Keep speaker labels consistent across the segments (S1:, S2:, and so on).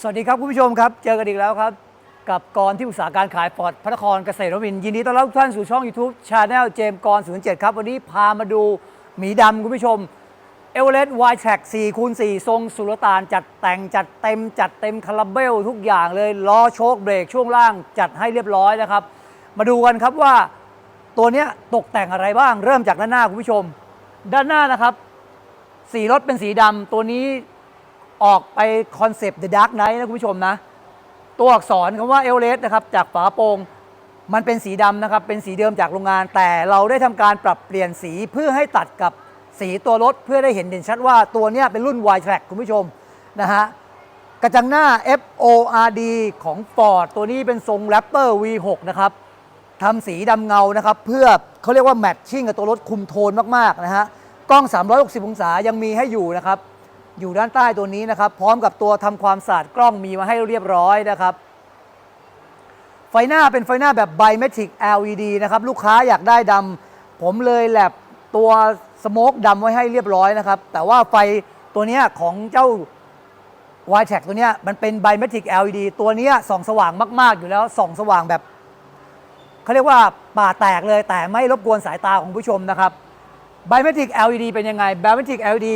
S1: สวัสดีครับคุณผู้ชมครับ เจอกันอีกแล้วครับ กับกรที่ปรึกษาการขายปอดพระนครเกษตรนวินทร์ยินดีต้อนรับทุกท่านสู่ช่อง YouTube c h anel เจมส์กร07 ครับ วันนี้พามาดูหมีดำคุณผู้ชมเอเวอเรสต์ไวท์แท็ก4คูณ4ทรงสุลต่านจัดแต่งจัดเต็มจัดเต็มคาราเบลทุกอย่างเลยล้อโชคเบรกช่วงล่างจัดให้เรียบร้อยนะครับ มาดูกันครับว่าตัวเนี้ยตกแต่งอะไรบ้างเริ่มจากด้านหน้าคุณผู้ชม ด้านหน้านะครับสีรถเป็นสีดำตัวนี้ ออกไปคอนเซปต์ The Dark Knight นะคุณผู้ชมนะ ตัวอักษรคำว่าเอลเลสนะครับจากฝาโปรงมันเป็นสีดำนะครับ เป็นสีเดิมจากโรงงาน แต่เราได้ทำการปรับเปลี่ยนสีเพื่อให้ตัดกับสีตัวรถ เพื่อได้เห็นเด่นชัดว่าตัวเนี้ยเป็นรุ่น Y Track คุณผู้ชมนะฮะกระจังหน้า FORD ของ Ford ตัวนี้เป็นทรง Raptor V6 นะครับทำสีดำเงานะครับ เพื่อเขาเรียกว่าแมทชิ่งกับตัวรถคุมโทนมาก ๆ นะฮะกล้อง 360 องศายังมีให้อยู่นะครับ อยู่ด้านใต้ตัวนี้นะครับ พร้อมกับตัวทำความสะอาดกล้องมีมาให้เรียบร้อยนะครับ ไฟหน้าเป็นไฟหน้าแบบ Biometric LED นะครับ ลูกค้าอยากได้ดำผมเลยแลบตัวสโมกดำไว้ให้เรียบร้อยนะครับ แต่ว่าไฟตัวนี้ของเจ้า y t e c ตัวนี้มันเป็น Biometric LED ตัวนี้ส่องสว่างมาก ๆ อยู่แล้วส่องสว่างแบบเขาเรียกว่าป่าแตกเลยแต่ไม่รบกวนสายตาของผู้ชมนะครับ Biometric LED เป็นยังไง Biometric LED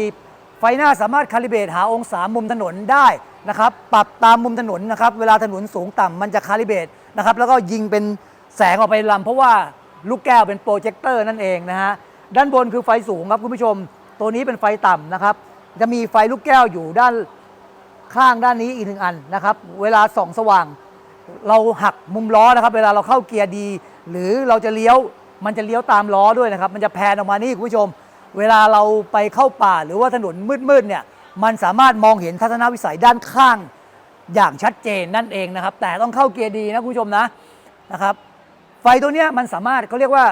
S1: ไฟหน้าสามารถคาลิเบตหาองศามุมถนนได้นะครับปรับตามมุมถนนนะครับเวลาถนนสูงต่ำมันจะคาลิเบตนะครับแล้วก็ยิงเป็นแสงออกไปลำเพราะว่าลูกแก้วเป็นโปรเจคเตอร์นั่นเองนะฮะด้านบนคือไฟสูงครับคุณผู้ชม ตัวนี้เป็นไฟต่ำนะครับจะมีไฟลูกแก้วอยู่ด้านข้างด้านนี้อีกหนึ่งอันนะครับเวลาส่องสว่าง เราหักมุมล้อนะครับ เวลาเราเข้าเกียร์ดี หรือเราจะเลี้ยวมันจะเลี้ยวตามล้อด้วยนะครับ มันจะแพนออกมานี่คุณผู้ชม เวลาเราไปเข้าป่าหรือว่าถนนมืดๆเนี่ยมันสามารถมองเห็นทัศนวิสัยด้านข้างอย่างชัดเจนนั่นเองนะครับ แต่ต้องเข้าเกียร์ดีนะคุณผู้ชมนะนะครับ ไฟตัวเนี้ยมันสามารถเขาเรียกว่า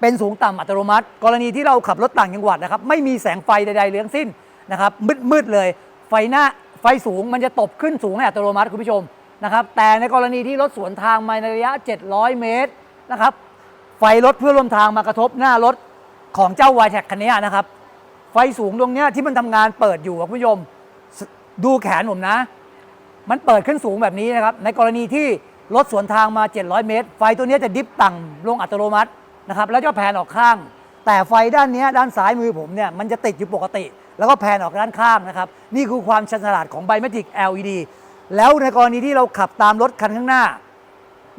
S1: เป็นสูงต่ำอัตโนมัติ กรณีที่เราขับรถต่างจังหวัดนะครับ ไม่มีแสงไฟใดๆเลยทั้งสิ้นนะครับมืดๆเลย ไฟหน้าไฟสูงมันจะตบขึ้นสูงให้อัตโนมัติคุณผู้ชมนะครับ แต่ในกรณีที่รถสวนทางมาในระยะ 700 เมตรนะครับไฟรถเพื่อร่วมทางมากระทบหน้ารถ ของเจ้าวายแท็กคันนี้นะครับ ไฟสูงตรงเนี้ยที่มันทำงานเปิดอยู่ครับคุณผู้ชมสดูแขนผมนะ มันเปิดขึ้นสูงแบบนี้นะครับ ในกรณีที่รถสวนทางมา 700 เมตร ไฟตัวเนี้ยจะดิฟต่ำลงอัตโนมัตินะครับแล้วจะแผนออกข้าง แต่ไฟด้านเนี้ยด้านซ้ายมือผมเนี่ยมันจะติดอยู่ปกติ แล้วก็แผนออกด้านข้างนะครับ นี่คือความชันฉลาดของ Biometric LED แล้วในกรณีที่เราขับตามรถคันข้างหน้า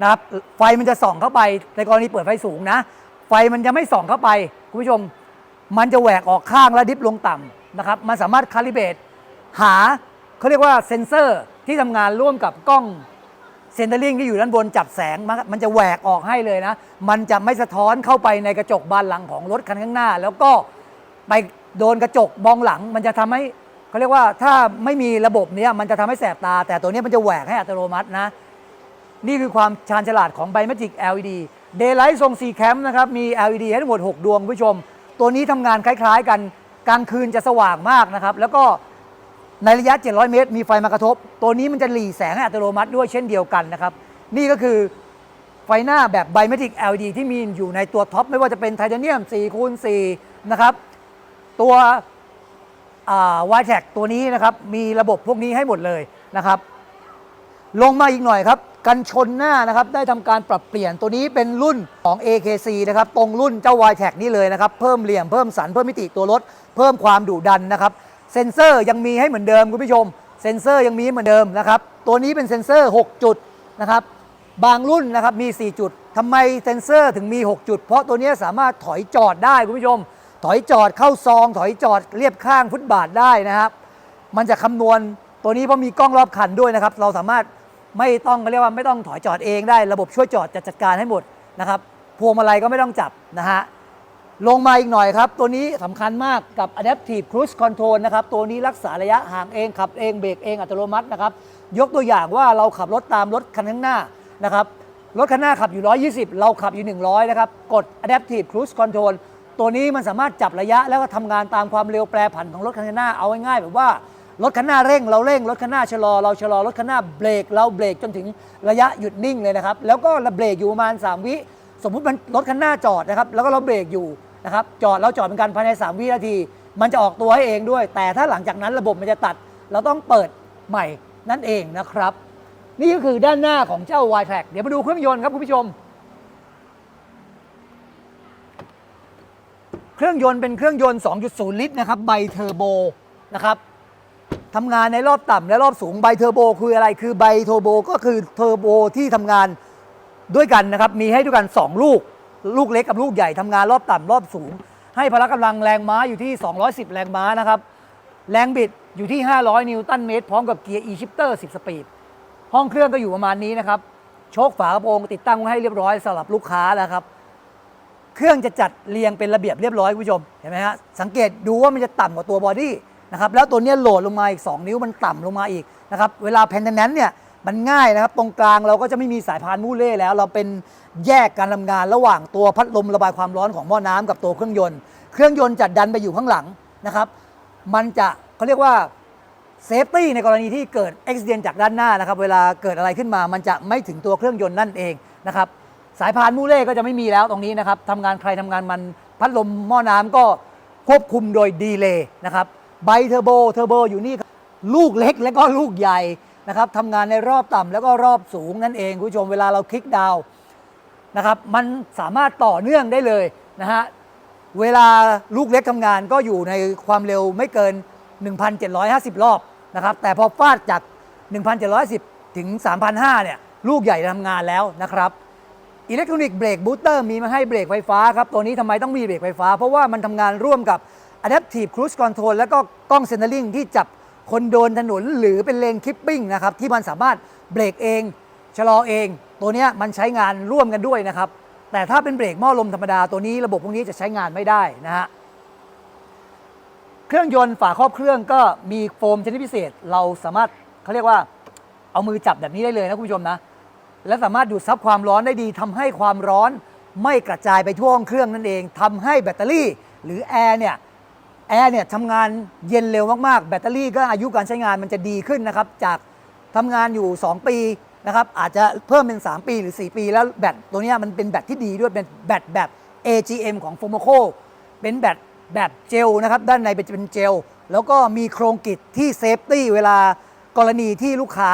S1: นะครับไฟมันจะส่องเข้าไปในกรณีเปิดไฟสูงนะ ไฟมันจะไม่ส่องเข้าไป คุณผู้ชม มันจะแหวกออกข้างและดิฟลงต่ำนะครับ มันสามารถคาลิเบตหาเขาเรียกว่าเซ็นเซอร์ที่ทำงานร่วมกับกล้องเซนเตอร์ลิงที่อยู่ด้านบนจับแสง มันจะแหวกออกให้เลยนะ มันจะไม่สะท้อนเข้าไปในกระจกบานหลังของรถคันข้างหน้า แล้วก็ไปโดนกระจกมองหลัง มันจะทำให้เขาเรียกว่าถ้าไม่มีระบบนี้มันจะทำให้แสบตา แต่ตัวนี้มันจะแหวกให้อัตโนมัตินะ นี่คือความชาญฉลาดของ Biometric LED Daylight ทรง4แคมป์นะครับ มี LED ให้ทั้งหมด 6 ดวงคุณผู้ชม ตัวนี้ทำงานคล้ายๆ กันกลางคืนจะสว่างมากนะครับ แล้วก็ในระยะ 700 เมตร มีไฟมากระทบ ตัวนี้มันจะหลีแสงให้อัตโนมัติด้วยเช่นเดียวกันนะครับ นี่ก็คือไฟหน้าแบบ Biometric LED ที่มีอยู่ในตัวท็อป ไม่ว่าจะเป็นไทเทเนียม4คูณ4นะครับ ตัววายแท็กตัวนี้นะครับ มีระบบพวกนี้ให้หมดเลยนะครับ ลงมาอีกหน่อยครับ กันชนหน้านะครับ ได้ทำการปรับเปลี่ยนตัวนี้เป็นรุ่นของ AKC นะครับ ตรงรุ่นเจ้า y t a g นี่เลยนะครับ เพิ่มเหลี่ยมเพิ่มสันเพิ่มมิติตัวรถ เพิ่มความดุดันนะครับ เซ็นเซอร์ยังมีให้เหมือนเดิมคุณผู้ชม เซ็นเซอร์ยังมีเหมือนเดิมนะครับ ตัวนี้เป็นเซ็นเซอร์ 6 จุดนะครับ บางรุ่นนะครับมี 4 จุดทำไมเซ็นเซอร์ถึงมี 6 จุด เพราะตัวนี้สามารถถอยจอดได้คุณผู้ชม ถอยจอดเข้าซอง ถอยจอดเรียบข้างฟุตบาทได้นะครับ มันจะคำนวณตัวนี้เพราะมีกล้องรอบคันด้วยนะครับ เราสามารถ ไม่ต้องเขาเรียกว่าไม่ต้องถอยจอดเองได้ ระบบช่วยจอดจะจัดการให้หมดนะครับพวงมาลัยก็ไม่ต้องจับนะฮะลงมาอีกหน่อยครับ ตัวนี้สำคัญมากกับ Adaptive Cruise Control นะครับ ตัวนี้รักษาระยะห่างเอง ขับเองเบรกเองอัตโนมัตินะครับ ยกตัวอย่างว่าเราขับรถตามรถคันข้างหน้านะครับ รถคันหน้าขับอยู่ 120 เราขับอยู่ 100 นะครับ กด Adaptive Cruise Control ตัวนี้มันสามารถจับระยะแล้วก็ทำงานตามความเร็วแปรผันของรถคันหน้าเอาง่ายๆแบบว่า รถคันหน้าเร่ง เราเร่งรถคันหน้าชะลอ เราชะลอรถคันหน้าเบรกเราเบรกจนถึงระยะหยุดนิ่งเลยนะครับ แล้วก็เราเบรกอยู่ประมาณ 3 วิ สมมุติมันรถคันหน้าจอดนะครับแล้วก็เราเบรกอยู่นะครับจอดเราจอดเป็นการภายใน 3 วินาที มันจะออกตัวให้เองด้วย แต่ถ้าหลังจากนั้นระบบมันจะตัด เราต้องเปิดใหม่นั่นเองนะครับ นี่ก็คือด้านหน้าของเจ้า y t r a c เดี๋ยวมาดูเครื่องยนต์ครับคุณผู้ชม เครื่องยนต์เป็นเครื่องยนต์ 2.0 ลิตรนะครับไบเทอร์โบนะครับ ทำงานในรอบต่ำและรอบสูงไบเทอร์โบคืออะไรคือไบเทอร์โบก็คือเทอร์โบที่ทำงานด้วยกันนะครับ มีให้ด้วยกัน 2 ลูก ลูกเล็กกับลูกใหญ่ทำงานรอบต่ำรอบสูง ให้พละกำลังแรงม้าอยู่ที่ 210 แรงม้านะครับ แรงบิดอยู่ที่ 500 นิวตันเมตร พร้อมกับเกียร์ e-shifter 10 สปีด ห้องเครื่องก็อยู่ประมาณนี้นะครับ โชคฝากระโปรงติดตั้งไว้ให้เรียบร้อยสำหรับลูกค้าแล้วครับ เครื่องจะจัดเรียงเป็นระเบียบเรียบร้อยคุณผู้ชม เห็นไหมฮะ สังเกตดูว่ามันจะต่ำกว่าตัวบอดี้ นะครับแล้วตัวนี้โหลดลงมาอีก 2 นิ้วมันต่ำลงมาอีกนะครับเวลาแพนแนนเนี่ยมันง่ายนะครับ ตรงกลางเราก็จะไม่มีสายพานมูเล่แล้ว เราเป็นแยกการทำงานระหว่างตัวพัดลมระบายความร้อนของหม้อน้ำกับตัวเครื่องยนต์ เครื่องยนต์จะดันไปอยู่ข้างหลังนะครับมันจะเขาเรียกว่าเซฟตี้ในกรณีที่เกิดอุบิเหตุจากด้านหน้านะครับเวลาเกิดอะไรขึ้นมา มันจะไม่ถึงตัวเครื่องยนต์นั่นเองนะครับสายพานมูเล่ก็จะไม่มีแล้วตรงนี้นะครับทำงานใครทำงานมันพัดลมหม้อน้ำก็ควบคุมโดยดีเลย์นะครับ ไบเทอร์โบเทอร์โบอยู่นี่ลูกเล็กและก็ลูกใหญ่นะครับทำงานในรอบต่ำแล้วก็รอบสูงนั่นเองคุณผู้ชมเวลาเราคลิกดาวน์นะครับมันสามารถต่อเนื่องได้เลยนะฮะเวลาลูกเล็กทำงานก็อยู่ในความเร็วไม่เกิน 1,750 รอบนะครับแต่พอฟาดจาก 1,710 ถึง 3,500เนี่ยลูกใหญ่ทำงานแล้วนะครับอิเล็กทรอนิกส์เบรกบูสเตอร์มีมาให้เบรกไฟฟ้าครับตัวนี้ทำไมต้องมีเบรกไฟฟ้า เพราะว่ามันทำงานร่วมกับ Adaptive Cruise Control แล้วก็กล้องเซนเตอร์ลิงที่จับคนโดนถนนหรือเป็นเลนคิปปิ้งนะครับ ที่มันสามารถเบรกเอง ชะลอเอง ตัวนี้มันใช้งานร่วมกันด้วยนะครับ แต่ถ้าเป็นเบรกหม้อลมธรรมดาตัวนี้ระบบพวกนี้จะใช้งานไม่ได้นะฮะเครื่องยนต์ฝาครอบเครื่องก็มีโฟมชนิดพิเศษ เราสามารถเขาเรียกว่าเอามือจับแบบนี้ได้เลยนะคุณผู้ชมนะ และสามารถดูดซับความร้อนได้ดีทำให้ความร้อนไม่กระจายไปทั่วห้องเครื่องนั่นเองทำให้แบตเตอรี่ หรือแอร์เนี่ย แอร์เนี่ยทำงานเย็นเร็วมากๆ แบตเตอรี่ก็อายุการใช้งานมันจะดีขึ้นนะครับ จากทำงานอยู่ 2 ปีนะครับ อาจจะเพิ่มเป็น 3 ปีหรือ 4 ปี แล้วแบตตัวนี้มันเป็นแบตที่ดีด้วย เป็นแบตแบบ AGM ของ f o m o c o เป็นแบตแบบเจลนะครับ ด้านในเป็นเจล แล้วก็มีโครงกริดที่เซฟตี้เวลากรณีที่ลูกค้า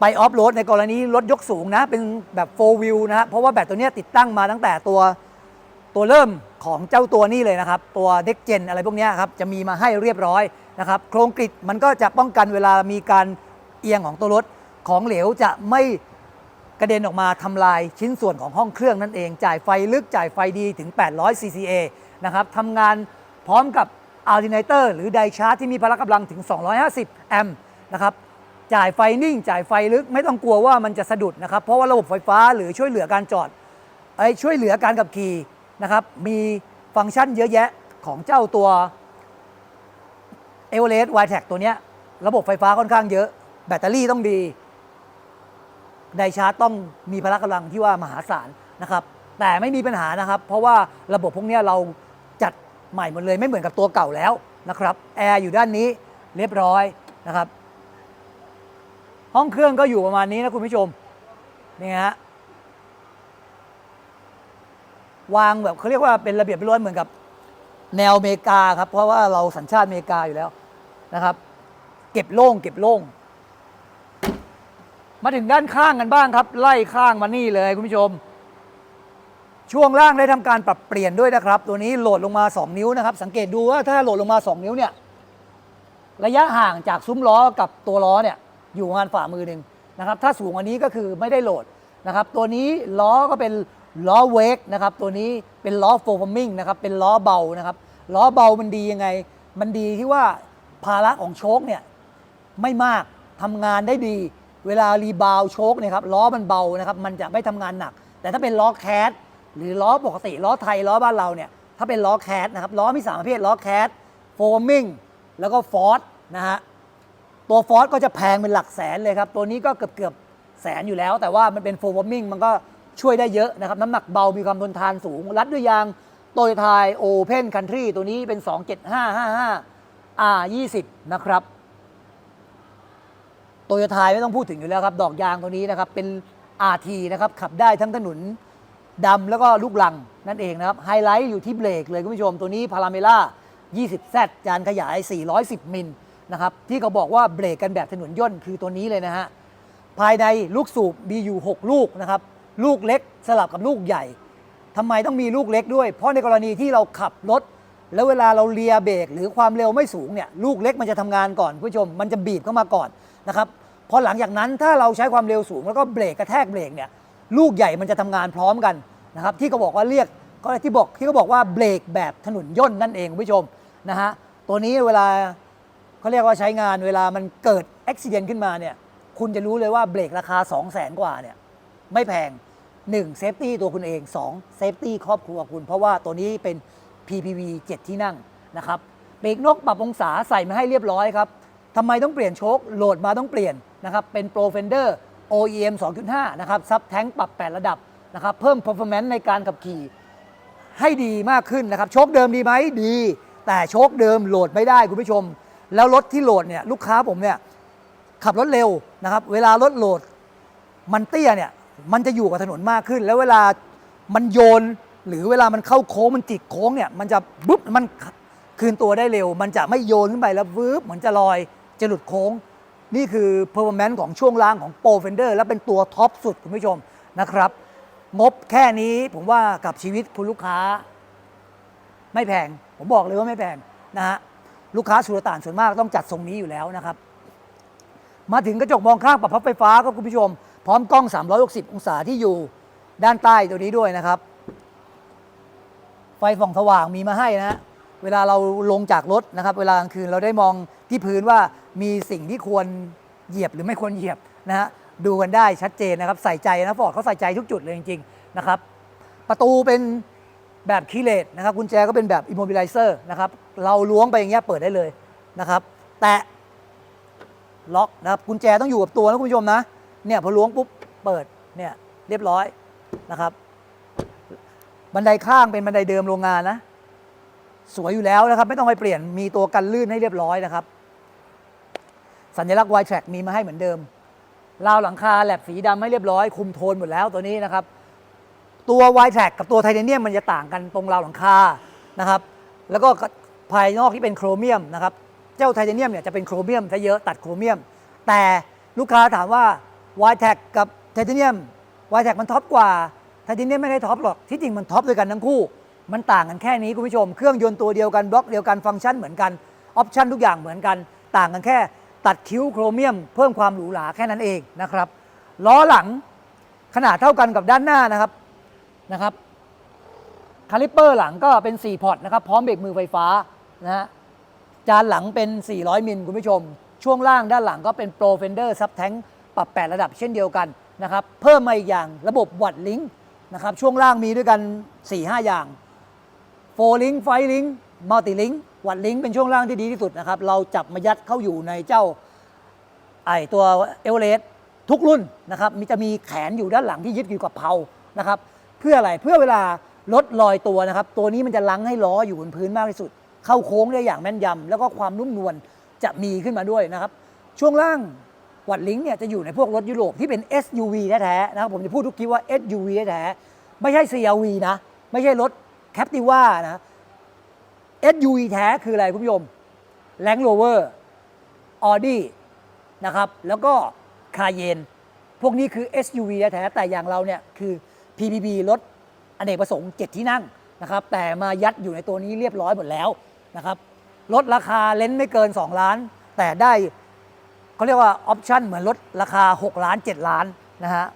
S1: ไปออฟโรดในกรณีรถยกสูงนะ เป็นแบบโฟวิวนะเพราะว่าแบตตัวนี้ติดตั้งมาตั้งแต่ตัวตัวเริ่ม ของเจ้าตัวนี้เลยนะครับ ตัวเด็กเจนอะไรพวกนี้ครับจะมีมาให้เรียบร้อยนะครับโครงกริดมันก็จะป้องกันเวลามีการเอียงของตัวรถของเหลวจะไม่กระเด็นออกมาทำลายชิ้นส่วนของห้องเครื่องนั่นเอง จ่ายไฟลึกจ่ายไฟดีถึง 800 CCA นะครับทำงานพร้อมกับอัลติเนเตอร์หรือไดชาร์จที่มีพละกำลังถึง 250 แอมป์นะครับจ่ายไฟนิ่ง จ่ายไฟลึกไม่ต้องกลัวว่ามันจะสะดุดนะครับ เพราะว่าระบบไฟฟ้าหรือช่วยเหลือการจอดไอช่วยเหลือการขับขี่ นะครับ มีฟังก์ชันเยอะแยะของเจ้าตัว e v e r e s t y t e c ตัวเนี้ยระบบไฟฟ้าค่อนข้างเยอะ แบตเตอรี่ต้องดีไดชาร์จต้องมีพละกำลังที่ว่ามหาศาลนะครับ แต่ไม่มีปัญหานะครับ เพราะว่าระบบพวกนี้เราจัดใหม่หมดเลยไม่เหมือนกับตัวเก่าแล้วนะครับแอร์อยู่ด้านนี้เรียบร้อยนะครับ ห้องเครื่องก็อยู่ประมาณนี้นะคุณผู้ชมนี่ฮะ วางแบบเขาเรียกว่าเป็นระเบียบเรียบร้อยเหมือนกับแนวอเมริกาครับ เพราะว่าเราสัญชาติอเมริกาอยู่แล้วนะครับ เก็บโล่งเก็บโล่ง มาถึงด้านข้างกันบ้างครับ ไล่ข้างมานี่เลยคุณผู้ชม ช่วงล่างได้ทำการปรับเปลี่ยนด้วยนะครับ ตัวนี้โหลดลงมา 2 นิ้วนะครับ สังเกตดูว่าถ้าโหลดลงมา 2 นิ้วเนี่ยระยะห่างจากซุ้มล้อกับตัวล้อเนี่ยอยู่ประมาณฝ่ามือหนึ่งนะครับ ถ้าสูงกว่านี้ก็คือไม่ได้โหลดนะครับ ตัวนี้ล้อก็เป็น ล้อเวกนะครับตัวนี้เป็นล้อโฟร์มิงนะครับเป็นล้อเบานะครับล้อเบามันดียังไง มันดีที่ว่าภาระของโชคเนี่ยไม่มากทำงานได้ดี เวลารีบาวโชคเนี่ยครับล้อมันเบานะครับมันจะไม่ทำงานหนัก แต่ถ้าเป็นล้อแคสหรือล้อปกติล้อไทยล้อบ้านเราเนี่ยถ้าเป็นล้อแคสนะครับล้อมีสามประเภทล้อแคสโฟมิงแล้วก็ฟอร์ดนะฮะตัวฟอร์ดก็จะแพงเป็นหลักแสนเลยครับตัวนี้ก็เกือบเกือบแสนอยู่แล้ว แต่ว่ามันเป็นโฟร์วอร์มิงมันก็ ช่วยได้เยอะนะครับ น้ำหนักเบามีความทนทานสูง รัดด้วยยางโตโยต้าโอเพนคันทรีตัวนี้เป็น 27555 R20 นะครับโตโยต้าไม่ต้องพูดถึงอยู่แล้วครับ ดอกยางตัวนี้นะครับ เป็น RT นะครับ ขับได้ทั้งถนนดำแล้วก็ลูกลังนั่นเองนะครับ ไฮไลท์อยู่ที่เบรกเลยคุณผู้ชมตัวนี้พาราเมล่า 20Z จานขยาย 410 มิลนะครับที่เขาบอกว่าเบรกกันแบบถนนย่นคือตัวนี้เลยนะฮะภายในลูกสูบมีอยู่ 6 ลูกนะครับ ลูกเล็กสลับกับลูกใหญ่ทำไมต้องมีลูกเล็กด้วย เพราะในกรณีที่เราขับรถ แล้วเวลาเราเลียเบรกหรือความเร็วไม่สูงเนี่ยลูกเล็กมันจะทำงานก่อนคุณผู้ชม มันจะบีบเข้ามาก่อนนะครับพอหลังจากนั้นถ้าเราใช้ความเร็วสูงแล้วก็เบรกกระแทกเบรกเนี่ยลูกใหญ่มันจะทำงานพร้อมกันนะครับที่เขาบอกว่าเรียกก็ที่บอกที่เขาบอกว่าเบรกแบบถนนย่นนั่นเองคุณผู้ชมนะฮะตัวนี้เวลาเขาเรียกว่าใช้งานเวลามันเกิดอุบิเหตุขึ้นมาเนี่ยคุณจะรู้เลยว่าเบรกราคา 2 0 0แสนกว่าเนี่ยไม่แพง 1. เซฟตี้ตัวคุณเอง 2. เซฟตี้ครอบครัวคุณ เพราะว่าตัวนี้เป็น PPV 7 ที่นั่งนะครับเบรกนกปรับองศาใส่มาให้เรียบร้อยครับทำไมต้องเปลี่ยนโชคโหลดมาต้องเปลี่ยนนะครับเป็น Pro Fender OEM 2.5 นะครับซับแท้งปรับ 8 ระดับนะครับเพิ่ม performance ในการขับขี่ให้ดีมากขึ้นนะครับ โชคเดิมดีไหมดี แต่โชคเดิมโหลดไม่ได้คุณผู้ชม แล้วรถที่โหลดเนี่ยลูกค้าผมเนี่ยขับรถเร็วนะครับ เวลารถโหลดมันเตี้ยเนี่ย มันจะอยู่กับถนนมากขึ้น แล้วเวลามันโยน หรือเวลามันเข้าโค้งมันจิกโค้งเนี่ยมันจะบุ๊บมันคืนตัวได้เร็ว มันจะไม่โยนขึ้นไปแล้ววืบเหมือนจะลอยจะหลุดโค้ง นี่คือ performance ของช่วงล่างของ Pro Fender และเป็นตัวท็อปสุดคุณผู้ชมนะครับ งบแค่นี้ผมว่ากับชีวิตคุณลูกค้า ไม่แพง ผมบอกเลยว่าไม่แพงนะฮะลูกค้าสุลต่านส่วนมากต้องจัดทรงนี้อยู่แล้วนะครับ มาถึงกระจกมองข้างปรับพับไฟฟ้าก็คุณผู้ชม พร้อมกล้อง 360 องศาที่อยู่ด้านใต้ตัวนี้ด้วยนะครับ ไฟส่องสว่างมีมาให้นะเวลาเราลงจากรถนะครับ เวลากลางคืนเราได้มองที่พื้นว่ามีสิ่งที่ควรเหยียบหรือไม่ควรเหยียบนะฮะดูกันได้ชัดเจนนะครับ ใส่ใจนะฟอร์ดเขาใส่ใจทุกจุดเลยจริงๆนะครับ ประตูเป็นแบบคีย์เลสนะครับกุญแจก็เป็นแบบอิมโมบิลิเซอร์นะครับ เราล้วงไปอย่างเงี้ยเปิดได้เลยนะครับ แตะล็อกนะครับกุญแจต้องอยู่กับตัวนะคุณผู้ชมนะ เนี่ยพอล้วงปุ๊บเปิดเนี่ยเรียบร้อยนะครับ บันไดข้างเป็นบันไดเดิมโรงงานนะ สวยอยู่แล้วนะครับ ไม่ต้องไปเปลี่ยนมีตัวกันลื่นให้เรียบร้อยนะครับ สัญลักษณ์ Y track มีมาให้เหมือนเดิมราวหลังคาแลบสีดำให้เรียบร้อย คุมโทนหมดแล้วตัวนี้นะครับ ตัว Y track กับตัวไทเทเนียมมันจะต่างกันตรงราวหลังคานะครับ แล้วก็ภายนอกที่เป็นโครเมียมนะครับ เจ้าไทเทเนียมเนี่ยจะเป็นโครเมียมซะเยอะตัดโครเมียม แต่ลูกค้าถามว่า Y track กับไทเทเนียม Y track มันท็อปกว่าไทเทเนียมไม่ได้ท็อปหรอก ที่จริงมันท็อปด้วยกันทั้งคู่ มันต่างกันแค่นี้คุณผู้ชม เครื่องยนต์ตัวเดียวกันบล็อกเดียวกันฟังก์ชันเหมือนกันออปชันทุกอย่างเหมือนกัน ต่างกันแค่ตัดคิ้วโครเมียม เพิ่มความหรูหราแค่นั้นเองนะครับล้อหลังขนาดเท่ากันกับด้านหน้านะครับนะครับคาลิปเปอร์หลังก็เป็น 4 พอร์ตนะครับ พร้อมเบรกมือไฟฟ้านะฮะจานหลังเป็น 400 มิลคุณผู้ชม ช่วงล่างด้านหลังก็เป็น Pro Fender Sub Tank ปรับ 8 ระดับเช่นเดียวกันนะครับ เพิ่มมาอีกอย่างระบบวัดลิงนะครับ ช่วงล่างมีด้วยกัน 4-5 อย่างโฟลิงไฟลิงมัลติลิงวัดลิงเป็นช่วงล่างที่ดีที่สุดนะครับ เราจับมายัดเข้าอยู่ในเจ้าไอตัวเอเวอเรสทุกรุ่นนะครับมีจะมีแขนอยู่ด้านหลังที่ยึดอยู่กับเพลานะครับ เพื่ออะไรเพื่อเวลารถลอยตัวนะครับ ตัวนี้มันจะลังให้ล้ออยู่บนพื้นมากที่สุด เข้าโค้งได้อย่างแม่นยำแล้วก็ความนุ่มนวลจะมีขึ้นมาด้วยนะครับ ช่วงล่าง วัดลิงเนี่ยจะอยู่ในพวกรถยุโรปที่เป็น SUV แท้ๆนะครับผมจะพูดทุกทีว่า SUV แท้ๆไม่ใช่ CRV นะ ไม่ใช่รถ Captiva นะ SUV แท้คืออะไรคุณผู้ชม Land Rover Audi นะครับ แล้วก็คาเยนพวกนี้คือ SUV แท้ๆแต่อย่างเราเนี่ยคือ PPV รถอเนกประสงค์ 7 ที่นั่งนะครับแต่มายัดอยู่ในตัวนี้เรียบร้อยหมดแล้วนะครับลดราคาเลนไม่เกิน 2 ล้าน แต่ได้ เขาเรียกว่าออปชั่นเหมือนลดราคา 6 ล้าน 7 ล้านนะฮะ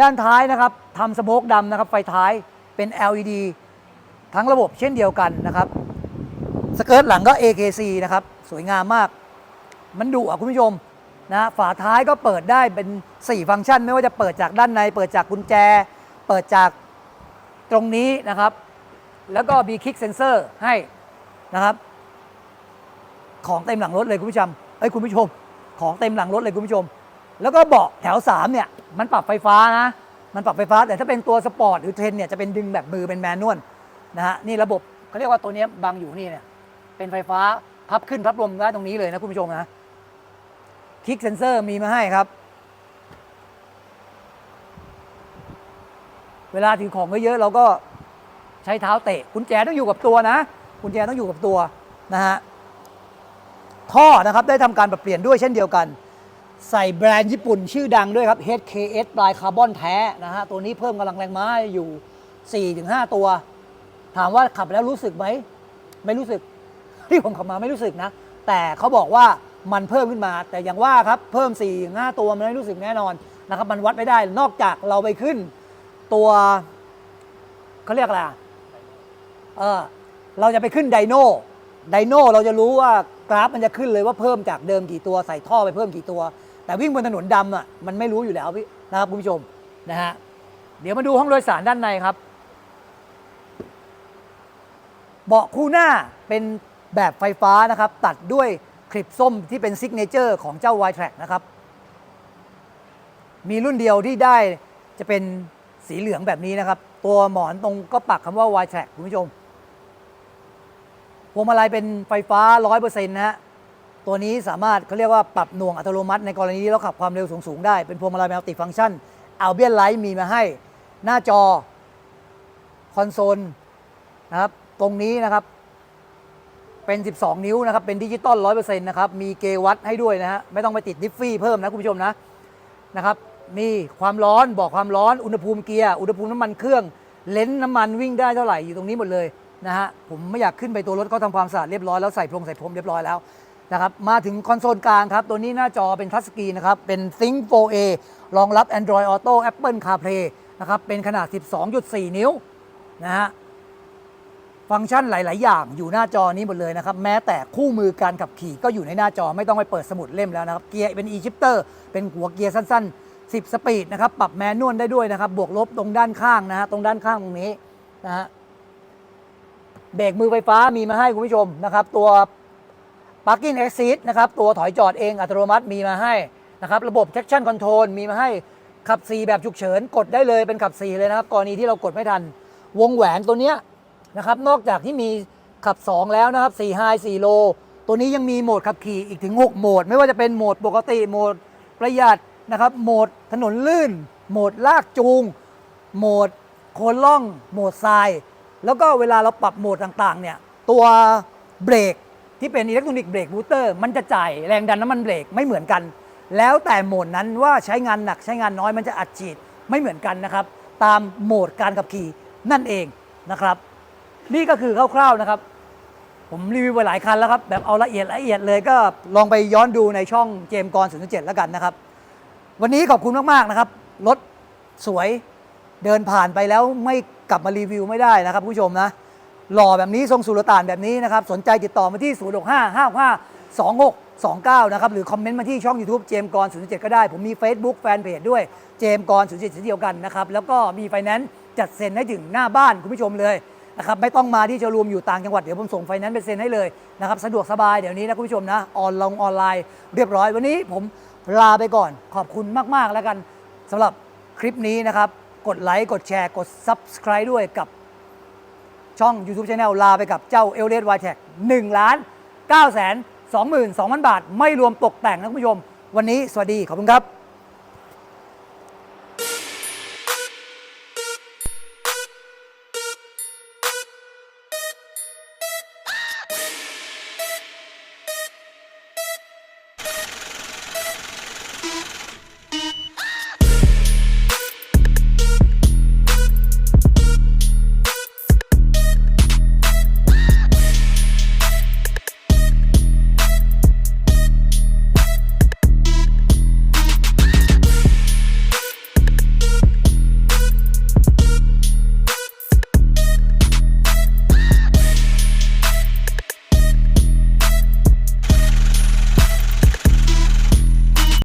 S1: ด้านท้ายนะครับทำสโมกดำนะครับไฟท้ายเป็น LED ทั้งระบบเช่นเดียวกันนะครับสเกิร์ตหลังก็ AKC นะครับสวยงามมาก มันดุอะคุณผู้ชมนะฝาท้ายก็เปิดได้เป็น 4 ฟังก์ชัน ไม่ว่าจะเปิดจากด้านใน เปิดจากกุญแจ เปิดจากตรงนี้นะครับ แล้วก็มีคลิกเซนเซอร์ให้นะครับ ของเต็มหลังรถเลยคุณผู้ชมเอ้ยคุณผู้ชม ของเต็มหลังรถเลยคุณผู้ชม แล้วก็เบาะแถว3เนี่ยมันปรับไฟฟ้านะ มันปรับไฟฟ้าแต่ถ้าเป็นตัวสปอร์ตหรือเทรนเนี่ยจะเป็นดึงแบบมือเป็นแมนนวลนะฮะนี่ระบบเขาเรียกว่าตัวนี้บังอยู่นี่เนี่ยเป็นไฟฟ้าพับขึ้นพับลงได้ตรงนี้เลยนะคุณผู้ชมนะคลิกเซนเซอร์มีมาให้ครับ เวลาถือของเยอะๆเราก็ใช้เท้าเตะกุญแจต้องอยู่กับตัวนะกุญแจต้องอยู่กับตัวนะฮะ ท่อนะครับได้ทำการปรับเปลี่ยนด้วยเช่นเดียวกัน ใส่แบรนด์ญี่ปุ่นชื่อดังด้วยครับ HKS ปลายคาร์บอนแท้นะฮะตัวนี้เพิ่มกำลังแรงม้าอยู่ 4-5 ตัว ถามว่าขับแล้วรู้สึกไหม ไม่รู้สึกที่ผมขับมาไม่รู้สึกนะ แต่เขาบอกว่ามันเพิ่มขึ้นมา แต่อย่างว่าครับเพิ่ม4 5ตัวมันไม่รู้สึกแน่นอนนะครับมันวัดไม่ได้นอกจากเราไปขึ้น ตัวเขาเรียกอะไรเออเราจะไปขึ้นไดโน่ไดโน่เราจะรู้ว่า กราฟมันจะขึ้นเลยว่าเพิ่มจากเดิมกี่ตัวใส่ท่อไปเพิ่มกี่ตัว แต่วิ่งบนถนนดำอะมันไม่รู้อยู่แล้วพี่นะครับคุณผู้ชมนะฮะเดี๋ยวมาดูห้องโดยสารด้านในครับ เบาะคู่หน้าเป็นแบบไฟฟ้านะครับ ตัดด้วยคลิปส้มที่เป็นซิกเนเจอร์ของเจ้า y t r a c นะครับ มีรุ่นเดียวที่ได้จะเป็นสีเหลืองแบบนี้นะครับ ตัวหมอนตรงก็ปักคำว่า y t r a c คุณผู้ชม วงมาลัยเป็นไฟฟ้า 100%นะฮะ ตัวนี้สามารถเขาเรียกว่าปรับหน่วงอัตโนมัติในกรณีที่เราขับความเร็วสูงๆได้ เป็นพวงมาลัยมัลติฟังก์ชันอัลเบียนไลท์มีมาให้ หน้าจอ คอนโซลนะครับ ตรงนี้นะครับ เป็น 12 นิ้วนะครับ เป็นดิจิตอล 100%นะครับ มีเกวัตให้ด้วยนะฮะ ไม่ต้องไปติดดิฟฟี่เพิ่มนะคุณผู้ชมนะ นะครับมีความร้อนบอกความร้อน อุณหภูมิเกียร์ อุณหภูมิน้ำมันเครื่อง เลนส์น้ำมันวิ่งได้เท่าไหร่อยู่ตรงนี้หมดเลย นะฮะผมไม่อยากขึ้นไปตัวรถก็ทำความสะอาดเรียบร้อยแล้วใส่พรมใส่พรมเรียบร้อยแล้วนะครับมาถึงคอนโซลกลางครับ ตัวนี้หน้าจอเป็นทัชสกรีนนะครับ เป็น Think 4A รองรับ Android Auto Apple CarPlay นะครับ เป็นขนาด 12.4 นิ้วนะฮะฟังก์ชันหลาย ๆ อย่างอยู่หน้าจอนี้หมดเลยนะครับ แม้แต่คู่มือการขับขี่ก็อยู่ในหน้าจอไม่ต้องไปเปิดสมุดเล่มแล้วนะครับ เกียร์เป็น e-shifter เป็นหัวเกียร์สั้น ๆ 10 สปีดนะครับ ปรับแมนนวลได้ด้วยนะครับ บวกลบตรงด้านข้างนะฮะตรงด้านข้างตรงนี้นะฮะ เบรกมือไฟฟ้ามีมาให้คุณผู้ชมนะครับ ตัว Parking Assist นะครับ ตัวถอยจอดเองอัตโนมัติมีมาให้นะครับ ระบบ traction control มีมาให้ขับ 4 แบบฉุกเฉิน กดได้เลยเป็นขับ 4 เลยนะครับ กรณีที่เรากดไม่ทัน วงแหวนตัวเนี้ยนะครับ นอกจากที่มีขับ 2 แล้วนะครับ4 High 4 Low ตัวนี้ยังมีโหมดขับขี่อีกถึง 6 โหมด ไม่ว่าจะเป็นโหมดปกติโหมดประหยัดนะครับ โหมดถนนลื่น โหมดลากจูง โหมดโคนล่อง โหมดทราย แล้วก็เวลาเราปรับโหมดต่างๆเนี่ยตัวเบรกที่เป็นอิเล็กทรอนิกส์เบรกบูสเตอร์มันจะจ่ายแรงดันน้ำมันเบรกไม่เหมือนกัน แล้วแต่โหมดนั้นว่าใช้งานหนักใช้งานน้อยมันจะอัดฉีดไม่เหมือนกันนะครับ ตามโหมดการขับขี่นั่นเองนะครับ นี่ก็คือคร่าวๆนะครับ ผมรีวิวไปหลายคันแล้วครับ แบบเอาละเอียดละเอียดเลยก็ลองไปย้อนดูในช่องเจมส์กร0.7แล้วกันนะครับ วันนี้ขอบคุณมากๆนะครับรถสวย เดินผ่านไปแล้วไม่กลับมารีวิวไม่ได้นะครับผู้ชมนะหล่อแบบนี้ทรงสุลต่านแบบนี้นะครับ สนใจติดต่อมาที่ 0 6 5 5 5 2 6 2 9 นะครับ หรือคอมเมนต์มาที่ช่อง YouTube เจมส์กร0.7 ก็ได้ ผมมี Facebook แฟนเพจด้วยเจมส์กร0.7เช่นเดียวกันนะครับ แล้วก็มีไฟแนนซ์จัดเซ็นให้ถึงหน้าบ้านคุณผู้ชมเลยนะครับไม่ต้องมาที่จะรวมอยู่ต่างจังหวัด เดี๋ยวผมส่งไฟแนนซ์ไปเซ็นให้เลยนะครับสะดวกสบายเดี๋ยวนี้นะคุณผู้ชมนะออนลงออนไลน์เรียบร้อยวันนี้ผมลาไปก่อนขอบคุณมากๆแล้วกันสำหรับคลิปนี้นะครับ กดไลค์ กดแชร์ กด Subscribe ด้วยกับช่อง YouTube Channel ลาไปกับเจ้าเอลเลสไวแท็กหนึ่งล้านเก้าแสนสองหมื่นสองพันบาท ไม่รวมตกแต่งนะคุณผู้ชม วันนี้สวัสดี ขอบคุณครับ